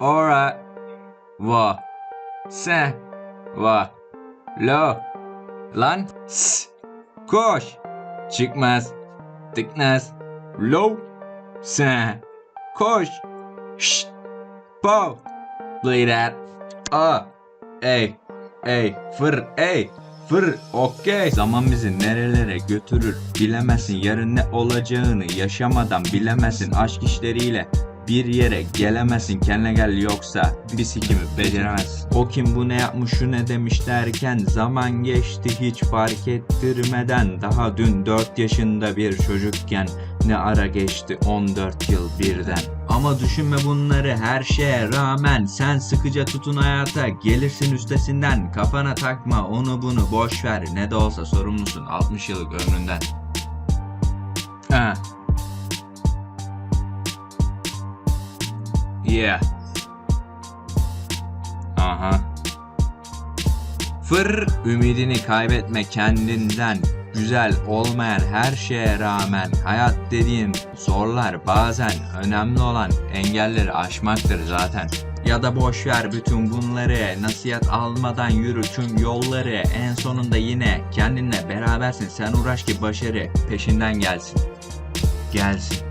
ora, va, se, va, lo, lan, s, koş, çıkmaz, tıknaz, lo, se, koş, şşt, po, Bleed A. Ey. Ey. Fır. Ey. Fır. Okey. Zaman bizi nerelere götürür bilemezsin. Yarın ne olacağını yaşamadan bilemezsin. Aşk işleriyle bir yere gelemezsin kendine gel yoksa bir sikimi beceremez. O kim bu ne yapmış şu ne demiş derken zaman geçti hiç fark ettirmeden daha dün 4 yaşında bir çocukken ne ara geçti 14 yıl birden. Ama düşünme bunları her şeye rağmen sen sıkıca tutun hayata gelirsin üstesinden kafana takma onu bunu boş ver ne de olsa sorumlusun 60 yıllık ömründen. Ha. Yeah. Aha. Fır ümidini kaybetme kendinden. Güzel olmayan her şeye rağmen hayat dediğin zorlar bazen önemli olan engelleri aşmaktır zaten. Ya da boş ver bütün bunları nasihat almadan yürü tüm yolları en sonunda yine kendinle berabersin sen uğraş ki başarı peşinden gelsin. Gelsin.